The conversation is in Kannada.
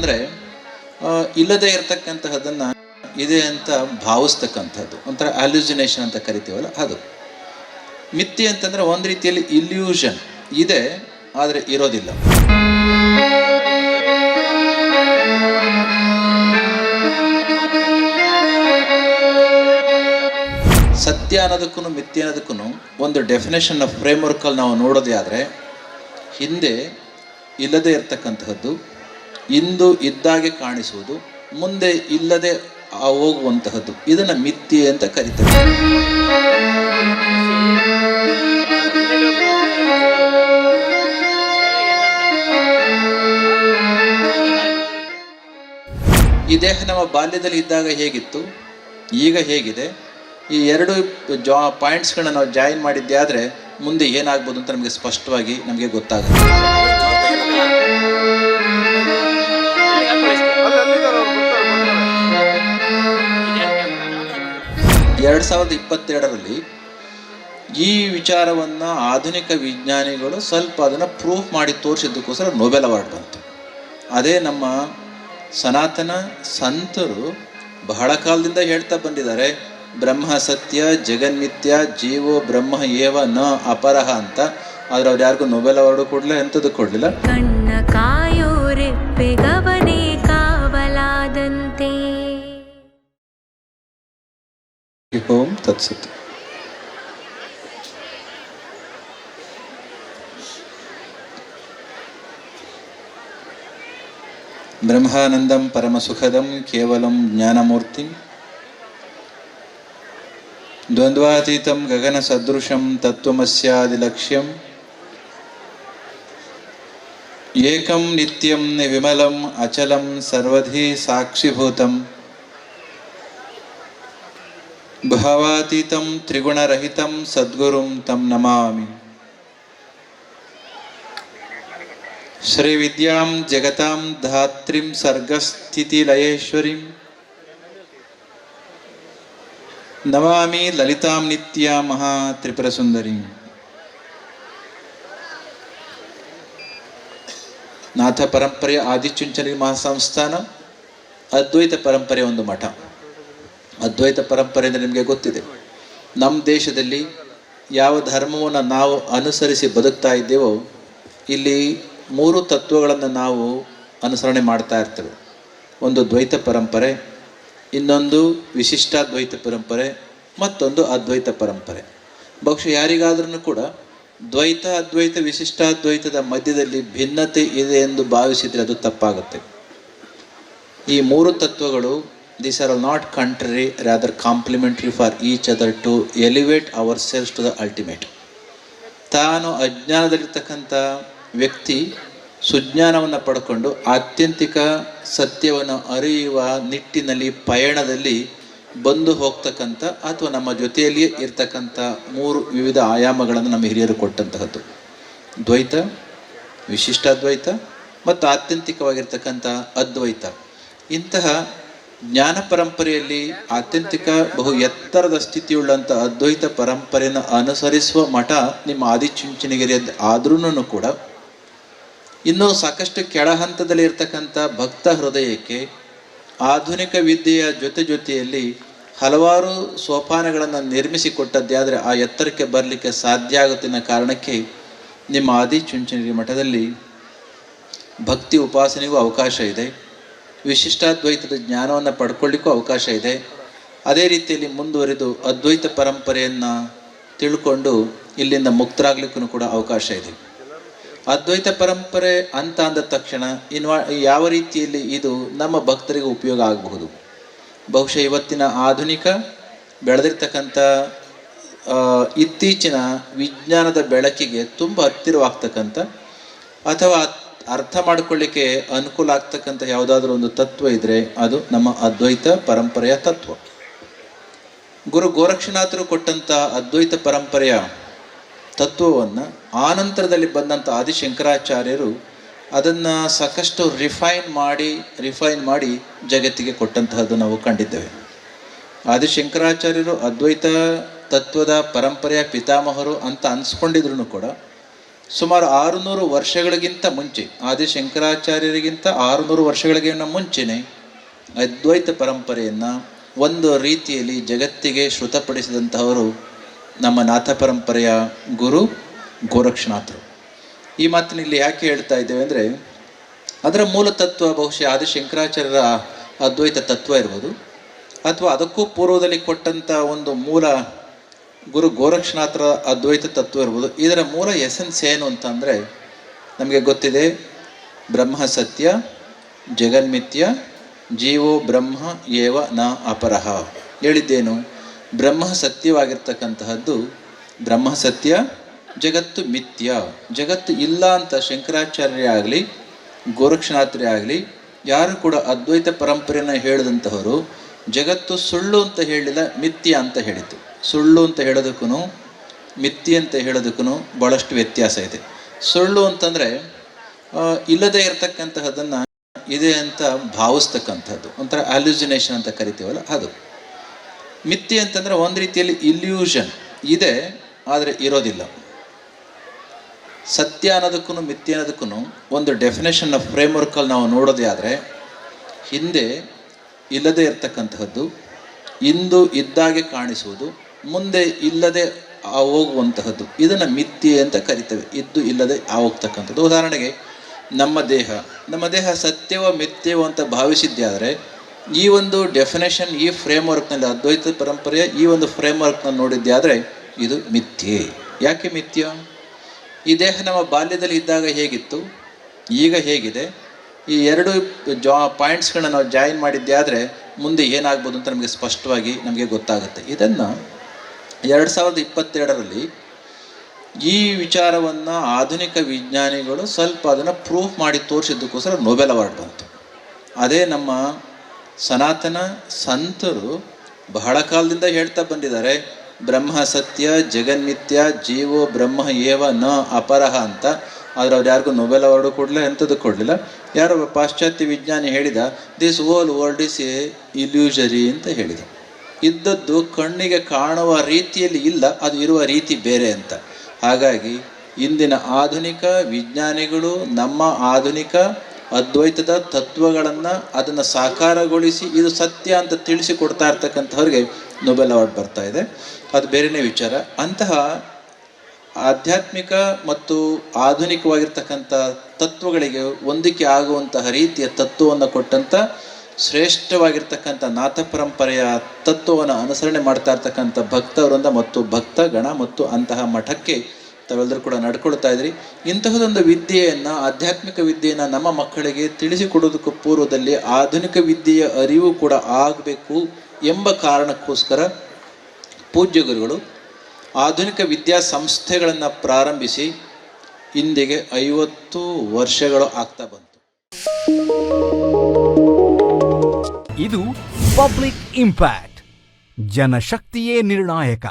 ಅಂತಂದರೆ ಇಲ್ಲದೆ ಇರತಕ್ಕಂತಹದನ್ನು ಇದೆ ಅಂತ ಭಾವಿಸ್ತಕ್ಕಂಥದ್ದು. ಒಂಥರ ಅಲ್ಯೂಸಿನೇಷನ್ ಅಂತ ಕರಿತೀವಲ್ಲ, ಅದು. ಮಿಥ್ಯೆ ಅಂತಂದರೆ ಒಂದು ರೀತಿಯಲ್ಲಿ ಇಲ್ಯೂಷನ್ ಇದೆ, ಆದರೆ ಇರೋದಿಲ್ಲ. ಸತ್ಯ ಅನ್ನೋದಕ್ಕೂ ಮಿಥ್ಯ ಅನ್ನೋದಕ್ಕೂ ಒಂದು ಡೆಫಿನೇಷನ್ ಆಫ್ ಫ್ರೇಮ್ವರ್ಕಲ್ಲಿ ನಾವು ನೋಡೋದೇ ಆದರೆ, ಹಿಂದೆ ಇಲ್ಲದೇ ಇರತಕ್ಕಂತಹದ್ದು ಇಂದು ಇದ್ದಾಗೆ ಕಾಣಿಸುವುದು, ಮುಂದೆ ಇಲ್ಲದೆ ಹೋಗುವಂತಹದ್ದು. ಇದನ್ನು ಮಿಥ್ಯೆ ಅಂತ ಕರೀತಾರೆ. ಈ ದೇಹ ನಮ್ಮ ಬಾಲ್ಯದಲ್ಲಿ ಇದ್ದಾಗ ಹೇಗಿತ್ತು? ಈಗ ಹೇಗಿದೆ? ಈ ಎರಡು ಜಾ, ಪಾಯಿಂಟ್ಸ್ಗಳನ್ನ ನಾವು ಜಾಯಿನ್ ಮಾಡಿದ್ದೆ ಆದರೆ ಮುಂದೆ ಏನಾಗ್ಬೋದು ಅಂತ ನಮಗೆ ಸ್ಪಷ್ಟವಾಗಿ ನಮಗೆ ಗೊತ್ತಾಗುತ್ತೆ. ಎರಡು ಸಾವಿರದ ಇಪ್ಪತ್ತೆರಡರಲ್ಲಿ ಈ ವಿಚಾರವನ್ನು ಆಧುನಿಕ ವಿಜ್ಞಾನಿಗಳು ಸ್ವಲ್ಪ ಅದನ್ನು ಪ್ರೂಫ್ ಮಾಡಿ ತೋರಿಸಿದ್ದಕ್ಕೋಸ್ಕರ ನೊಬೆಲ್ ಅವಾರ್ಡ್ ಬಂತು. ಅದೇ ನಮ್ಮ ಸನಾತನ ಸಂತರು ಬಹಳ ಕಾಲದಿಂದ ಹೇಳ್ತಾ ಬಂದಿದ್ದಾರೆ, ಬ್ರಹ್ಮ ಸತ್ಯ ಜಗನ್ಮಿತ್ಯ ಜೀವೋ ಬ್ರಹ್ಮ ಏವ ನ ಅಪರಹ ಅಂತ. ಆದರೆ ಅವ್ರು ಯಾರಿಗೂ ನೊಬೆಲ್ ಅವಾರ್ಡು ಕೊಡಲಿಲ್ಲ, ಎಂಥದ್ದು ಕೊಡಲಿಲ್ಲ. ಕಣ್ಣ ಕಾಯೋರೆ ಕಾವಲಾದಂತೆ. ఓం తత్సత్ బ్రహ్మానందం పరమసుఖదం కేవలం జ్ఞానమూర్తి ద్వంద్వాతీతం గగన గగనసదృశం తత్వమస్యాదిలక్ష్యం ఏకం నిత్యం విమలం అచలం సర్వధీ సాక్షిభూతం ಸಾಕ್ಷಿಭೂತಂ ಭಾವಾತೀತಂ ತ್ರಿಗುಣರಹಿತಂ ಸದ್ಗುರುಂ ತಂ ನಮಾಮಿ ಶ್ರೀವಿದ್ಯಾಂ ಜಗತಾಂ ಧಾತ್ರಿಂ ಸರ್ಗಸ್ಥಿತಿಲಯೇಶ್ವರಿಂ ನಮಾಮಿ ಲಲಿತಾಂ ನಿತ್ಯ ಮಹಾ ತ್ರಿಪುರಸುಂದರಿಂ ನಾಥ ಪರಂಪರೆಯ ಆದಿಚುಂಚನ ಮಹಾಸಂಸ್ಥಾನ ಅದ್ವೈತ ಪರಂಪರೆಯ ಒಂದು ಮಠ ಅದ್ವೈತ ಪರಂಪರೆ ಅಂದರೆ ನಿಮಗೆ ಗೊತ್ತಿದೆ. ನಮ್ಮ ದೇಶದಲ್ಲಿ ಯಾವ ಧರ್ಮವನ್ನು ನಾವು ಅನುಸರಿಸಿ ಬದುಕ್ತಾ ಇದ್ದೇವೋ, ಇಲ್ಲಿ ಮೂರು ತತ್ವಗಳನ್ನು ನಾವು ಅನುಸರಣೆ ಮಾಡ್ತಾ ಇರ್ತೇವೆ. ಒಂದು ದ್ವೈತ ಪರಂಪರೆ, ಇನ್ನೊಂದು ವಿಶಿಷ್ಟಾದ್ವೈತ ಪರಂಪರೆ, ಮತ್ತೊಂದು ಅದ್ವೈತ ಪರಂಪರೆ. ಬಹುಶಃ ಯಾರಿಗಾದ್ರೂ ಕೂಡ ದ್ವೈತ ಅದ್ವೈತ ವಿಶಿಷ್ಟಾದ್ವೈತದ ಮಧ್ಯದಲ್ಲಿ ಭಿನ್ನತೆ ಇದೆ ಎಂದು ಭಾವಿಸಿದರೆ ಅದು ತಪ್ಪಾಗುತ್ತೆ. ಈ ಮೂರು ತತ್ವಗಳು these are not contrary rather complementary for each other to elevate our selves to the ultimate ತಾನು ಅಜ್ಞಾನದಲ್ಲಿರ್ತಕ್ಕಂಥ ವ್ಯಕ್ತಿ ಸುಜ್ಞಾನವನ್ನು ಪಡ್ಕೊಂಡು ಆತ್ಯಂತಿಕ ಸತ್ಯವನ್ನು ಅರಿಯುವ ನಿಟ್ಟಿನಲ್ಲಿ, ಪಯಣದಲ್ಲಿ ಬಂದು ಹೋಗ್ತಕ್ಕಂಥ ಅಥವಾ ನಮ್ಮ ಜೊತೆಯಲ್ಲಿಯೇ ಇರ್ತಕ್ಕಂಥ ಮೂರು ವಿವಿಧ ಆಯಾಮಗಳನ್ನು ನಮ್ಮ ಹಿರಿಯರು ಕೊಟ್ಟಂತಹದ್ದು. ದ್ವೈತ, ವಿಶಿಷ್ಟಾದ್ವೈತ ಮತ್ತು ಆತ್ಯಂತಿಕವಾಗಿರ್ತಕ್ಕಂಥ ಅದ್ವೈತ. ಇಂತಹ ಜ್ಞಾನ ಪರಂಪರೆಯಲ್ಲಿ ಆತ್ಯಂತಿಕ, ಬಹು ಎತ್ತರದ ಸ್ಥಿತಿಯುಳ್ಳಂಥ ಅದ್ವೈತ ಪರಂಪರೆಯನ್ನು ಅನುಸರಿಸುವ ಮಠ ನಿಮ್ಮ ಆದಿಚುಂಚನಗಿರಿಯದ್ದು ಆದ್ರೂ ಕೂಡ. ಇನ್ನೂ ಸಾಕಷ್ಟು ಕೆಳ ಹಂತದಲ್ಲಿ ಇರ್ತಕ್ಕಂಥ ಭಕ್ತ ಹೃದಯಕ್ಕೆ ಆಧುನಿಕ ವಿದ್ಯೆಯ ಜೊತೆ ಜೊತೆಯಲ್ಲಿ ಹಲವಾರು ಸೋಪಾನಗಳನ್ನು ನಿರ್ಮಿಸಿಕೊಟ್ಟದ್ದೇ ಆದರೆ ಆ ಎತ್ತರಕ್ಕೆ ಬರಲಿಕ್ಕೆ ಸಾಧ್ಯ ಆಗುತ್ತಿನ ಕಾರಣಕ್ಕೆ ನಿಮ್ಮ ಆದಿಚುಂಚನಗಿರಿ ಮಠದಲ್ಲಿ ಭಕ್ತಿ ಉಪಾಸನೆಗೂ ಅವಕಾಶ ಇದೆ. ವಿಶಿಷ್ಟಾದ್ವೈತದ ಜ್ಞಾನವನ್ನು ಪಡ್ಕೊಳ್ಳಿಕ್ಕೂ ಅವಕಾಶ ಇದೆ. ಅದೇ ರೀತಿಯಲ್ಲಿ ಮುಂದುವರಿದು ಅದ್ವೈತ ಪರಂಪರೆಯನ್ನು ತಿಳ್ಕೊಂಡು ಇಲ್ಲಿಂದ ಮುಕ್ತರಾಗ್ಲಿಕ್ಕೂ ಕೂಡ ಅವಕಾಶ ಇದೆ. ಅದ್ವೈತ ಪರಂಪರೆ ಅಂತ ಅಂದ ತಕ್ಷಣ ಇನ್ವಾ, ಯಾವ ರೀತಿಯಲ್ಲಿ ಇದು ನಮ್ಮ ಭಕ್ತರಿಗೆ ಉಪಯೋಗ ಆಗಬಹುದು? ಬಹುಶಃ ಇವತ್ತಿನ ಆಧುನಿಕ ಬೆಳೆದಿರ್ತಕ್ಕಂಥ ಇತ್ತೀಚಿನ ವಿಜ್ಞಾನದ ಬೆಳಕಿಗೆ ತುಂಬ ಹತ್ತಿರವಾಗ್ತಕ್ಕಂಥ ಅಥವಾ ಅರ್ಥ ಮಾಡ್ಕೊಳ್ಳಿಕ್ಕೆ ಅನುಕೂಲ ಆಗ್ತಕ್ಕಂಥ ಯಾವುದಾದ್ರೂ ಒಂದು ತತ್ವ ಇದ್ರೆ ಅದು ನಮ್ಮ ಅದ್ವೈತ ಪರಂಪರೆಯ ತತ್ವ. ಗುರು ಗೋರಕ್ಷನಾಥರು ಕೊಟ್ಟಂಥ ಅದ್ವೈತ ಪರಂಪರೆಯ ತತ್ವವನ್ನು ಆನಂತರದಲ್ಲಿ ಬಂದಂಥ ಆದಿಶಂಕರಾಚಾರ್ಯರು ಅದನ್ನು ಸಾಕಷ್ಟು ರಿಫೈನ್ ಮಾಡಿ ರಿಫೈನ್ ಮಾಡಿ ಜಗತ್ತಿಗೆ ಕೊಟ್ಟಂತಹದ್ದು ನಾವು ಕಂಡಿದ್ದೇವೆ. ಆದಿಶಂಕರಾಚಾರ್ಯರು ಅದ್ವೈತ ತತ್ವದ ಪರಂಪರೆಯ ಪಿತಾಮಹರು ಅಂತ ಅನ್ಸ್ಕೊಂಡಿದ್ರು ಕೂಡ ಸುಮಾರು ಆರುನೂರು ವರ್ಷಗಳಿಗಿಂತ ಮುಂಚೆ ಆದಿಶಂಕರಾಚಾರ್ಯರಿಗಿಂತ ಆರುನೂರು ವರ್ಷಗಳಿಗಿಂತ ಮುಂಚೆನೆ ಅದ್ವೈತ ಪರಂಪರೆಯನ್ನು ಒಂದು ರೀತಿಯಲ್ಲಿ ಜಗತ್ತಿಗೆ ಶ್ರುತಪಡಿಸಿದಂತಹವರು ನಮ್ಮ ನಾಥ ಪರಂಪರೆಯ ಗುರು ಗೋರಕ್ಷನಾಥರು. ಈ ಮಾತಿನಲ್ಲಿ ಯಾಕೆ ಹೇಳ್ತಾ ಇದ್ದೇವೆ ಅಂದರೆ, ಅದರ ಮೂಲ ತತ್ವ ಬಹುಶಃ ಆದಿಶಂಕರಾಚಾರ್ಯರ ಅದ್ವೈತ ತತ್ವ ಇರ್ಬೋದು. ಅಥವಾ ಅದಕ್ಕೂ ಪೂರ್ವದಲ್ಲಿ ಕೊಟ್ಟಂಥ ಒಂದು ಮೂಲ ಗುರು ಗೋರಕ್ಷನಾಥರ ಅದ್ವೈತ ತತ್ವ ಇರ್ಬೋದು. ಇದರ ಮೂಲ ಎಸೆನ್ಸ್ ಏನು ಅಂತಂದರೆ, ನಮಗೆ ಗೊತ್ತಿದೆ, ಬ್ರಹ್ಮ ಸತ್ಯ ಜಗನ್ಮಿತ್ಯ ಜೀವೋ ಬ್ರಹ್ಮ ಏವ ನ ಅಪರಹ. ಹೇಳಿದ್ದೇನು? ಬ್ರಹ್ಮ ಸತ್ಯವಾಗಿರ್ತಕ್ಕಂತಹದ್ದು ಬ್ರಹ್ಮ ಸತ್ಯ, ಜಗತ್ತು ಮಿಥ್ಯ ಜಗತ್ತು ಇಲ್ಲ ಅಂತ ಶಂಕರಾಚಾರ್ಯ ಆಗಲಿ, ಗೋರಕ್ಷನಾಥರೇ ಆಗಲಿ, ಯಾರು ಕೂಡ ಅದ್ವೈತ ಪರಂಪರೆಯನ್ನು ಹೇಳಿದಂತಹವರು ಜಗತ್ತು ಸುಳ್ಳು ಅಂತ ಹೇಳಿಲ್ಲ, ಮಿಥ್ಯ ಅಂತ ಹೇಳಿತು. ಸುಳ್ಳು ಅಂತ ಹೇಳೋದಕ್ಕೂ ಮಿಥ್ಯ ಅಂತ ಹೇಳೋದಕ್ಕೂ ಭಾಳಷ್ಟು ವ್ಯತ್ಯಾಸ ಇದೆ. ಸುಳ್ಳು ಅಂತಂದರೆ ಇಲ್ಲದೇ ಇರತಕ್ಕಂತಹದನ್ನು ಇದೆ ಅಂತ ಭಾವಿಸ್ತಕ್ಕಂಥದ್ದು. ಒಂಥರ ಅಲ್ಯೂಸಿನೇಷನ್ ಅಂತ ಕರಿತೀವಲ್ಲ, ಅದು. ಮಿಥ್ಯ ಅಂತಂದರೆ ಒಂದು ರೀತಿಯಲ್ಲಿ ಇಲ್ಯೂಷನ್ ಇದೆ, ಆದರೆ ಇರೋದಿಲ್ಲ. ಸತ್ಯ ಅನ್ನೋದಕ್ಕೂ ಮಿಥ್ಯ ಅನ್ನೋದಕ್ಕೂ ಒಂದು ಡೆಫಿನೇಷನ್ ಆಫ್ ಫ್ರೇಮ್ವರ್ಕಲ್ಲಿ ನಾವು ನೋಡೋದೇ ಆದರೆ, ಹಿಂದೆ ಇಲ್ಲದೆ ಇರತಕ್ಕಂತಹದ್ದು, ಇಂದು ಇದ್ದಾಗೆ ಕಾಣಿಸುವುದು, ಮುಂದೆ ಇಲ್ಲದೆ ಹೋಗುವಂತಹದ್ದು, ಇದನ್ನು ಮಿಥ್ಯೆ ಅಂತ ಕರಿತೇವೆ. ಇದ್ದು ಇಲ್ಲದೆ ಹೋಗ್ತಕ್ಕಂಥದ್ದು. ಉದಾಹರಣೆಗೆ, ನಮ್ಮ ದೇಹ. ನಮ್ಮ ದೇಹ ಸತ್ಯವೋ ಮಿಥ್ಯವೋ ಅಂತ ಭಾವಿಸಿದ್ದೆ ಆದರೆ ಈ ಒಂದು ಡೆಫಿನೇಷನ್ ಈ ಫ್ರೇಮ್ ವರ್ಕ್ನಲ್ಲಿ ಅದ್ವೈತ ಪರಂಪರೆಯ ಈ ಒಂದು ಫ್ರೇಮ್ ನೋಡಿದ್ದೆ ಆದರೆ ಇದು ಮಿಥ್ಯೆ. ಯಾಕೆ ಮಿಥ್ಯ? ಈ ದೇಹ ನಮ್ಮ ಬಾಲ್ಯದಲ್ಲಿ ಇದ್ದಾಗ ಹೇಗಿತ್ತು? ಈಗ ಹೇಗಿದೆ? ಈ ಎರಡು ಜಾ ಪಾಯಿಂಟ್ಸ್ಗಳನ್ನ ನಾವು ಜಾಯಿನ್ ಮಾಡಿದ್ದೆ ಆದರೆ ಮುಂದೆ ಏನಾಗ್ಬೋದು ಅಂತ ನಮಗೆ ಸ್ಪಷ್ಟವಾಗಿ ನಮಗೆ ಗೊತ್ತಾಗುತ್ತೆ. ಇದನ್ನು ಎರಡು ಸಾವಿರದ ಇಪ್ಪತ್ತೆರಡರಲ್ಲಿ ಈ ವಿಚಾರವನ್ನು ಆಧುನಿಕ ವಿಜ್ಞಾನಿಗಳು ಸ್ವಲ್ಪ ಅದನ್ನು ಪ್ರೂಫ್ ಮಾಡಿ ತೋರಿಸಿದ್ದಕ್ಕೋಸ್ಕರ ನೊಬೆಲ್ ಅವಾರ್ಡ್ ಬಂತು. ಅದೇ ನಮ್ಮ ಸನಾತನ ಸಂತರು ಬಹಳ ಕಾಲದಿಂದ ಹೇಳ್ತಾ ಬಂದಿದ್ದಾರೆ, ಬ್ರಹ್ಮ ಸತ್ಯ ಜಗನ್ಮಿತ್ಯ ಜೀವೋ ಬ್ರಹ್ಮ ಏವ ನ ಅಪರಹ ಅಂತ. ಆದರೆ ಅವ್ರು ಯಾರಿಗೂ ನೊಬೆಲ್ ಅವಾರ್ಡು ಕೊಡಲಿಲ್ಲ ಎಂಥದ್ದು ಕೊಡಲಿಲ್ಲ. ಯಾರೋ ಪಾಶ್ಚಾತ್ಯ ವಿಜ್ಞಾನಿ ಹೇಳಿದ this whole world is a illusory ಅಂತ ಹೇಳಿದ. ಇದ್ದದ್ದು ಕಣ್ಣಿಗೆ ಕಾಣುವ ರೀತಿಯಲ್ಲಿ ಇಲ್ಲ, ಅದು ಇರುವ ರೀತಿ ಬೇರೆ ಅಂತ. ಹಾಗಾಗಿ, ಇಂದಿನ ಆಧುನಿಕ ವಿಜ್ಞಾನಿಗಳು ನಮ್ಮ ಆಧುನಿಕ ಅದ್ವೈತದ ತತ್ವಗಳನ್ನು ಅದನ್ನು ಸಾಕಾರಗೊಳಿಸಿ ಇದು ಸತ್ಯ ಅಂತ ತಿಳಿಸಿ ಕೊಡ್ತಾ ಇರ್ತಕ್ಕಂಥವ್ರಿಗೆ ನೊಬೆಲ್ ಅವಾರ್ಡ್ ಬರ್ತಾ ಇದೆ. ಅದು ಬೇರೆಯೇ ವಿಚಾರ. ಅಂತಹ ಆಧ್ಯಾತ್ಮಿಕ ಮತ್ತು ಆಧುನಿಕವಾಗಿರ್ತಕ್ಕಂಥ ತತ್ವಗಳಿಗೆ ಹೊಂದಿಕೆ ಆಗುವಂತಹ ರೀತಿಯ ತತ್ವವನ್ನು ಕೊಟ್ಟಂಥ ಶ್ರೇಷ್ಠವಾಗಿರ್ತಕ್ಕಂಥ ನಾಥ ಪರಂಪರೆಯ ತತ್ವವನ್ನು ಅನುಸರಣೆ ಮಾಡ್ತಾ ಇರ್ತಕ್ಕಂಥ ಭಕ್ತವೃಂದ ಮತ್ತು ಭಕ್ತ ಗಣ ಮತ್ತು ಅಂತಹ ಮಠಕ್ಕೆ ತಾವೆಲ್ಲರೂ ಕೂಡ ನಡ್ಕೊಳ್ತಾ ಇದ್ರಿ. ಇಂತಹದೊಂದು ವಿದ್ಯೆಯನ್ನು, ಆಧ್ಯಾತ್ಮಿಕ ವಿದ್ಯೆಯನ್ನು ನಮ್ಮ ಮಕ್ಕಳಿಗೆ ತಿಳಿಸಿಕೊಡೋದಕ್ಕೂ ಪೂರ್ವದಲ್ಲಿ ಆಧುನಿಕ ವಿದ್ಯೆಯ ಅರಿವು ಕೂಡ ಆಗಬೇಕು ಎಂಬ ಕಾರಣಕ್ಕೋಸ್ಕರ ಪೂಜ್ಯ ಗುರುಗಳು ಆಧುನಿಕ ವಿದ್ಯಾ ಸಂಸ್ಥೆಗಳನ್ನು ಪ್ರಾರಂಭಿಸಿ ಇಂದಿಗೆ ಐವತ್ತು ವರ್ಷಗಳು ಆಗ್ತಾ ಬಂತು. ಇದು ಪಬ್ಲಿಕ್ ಇಂಪ್ಯಾಕ್ಟ್ ಜನಶಕ್ತಿಯೇ ನಿರ್ಣಾಯಕ.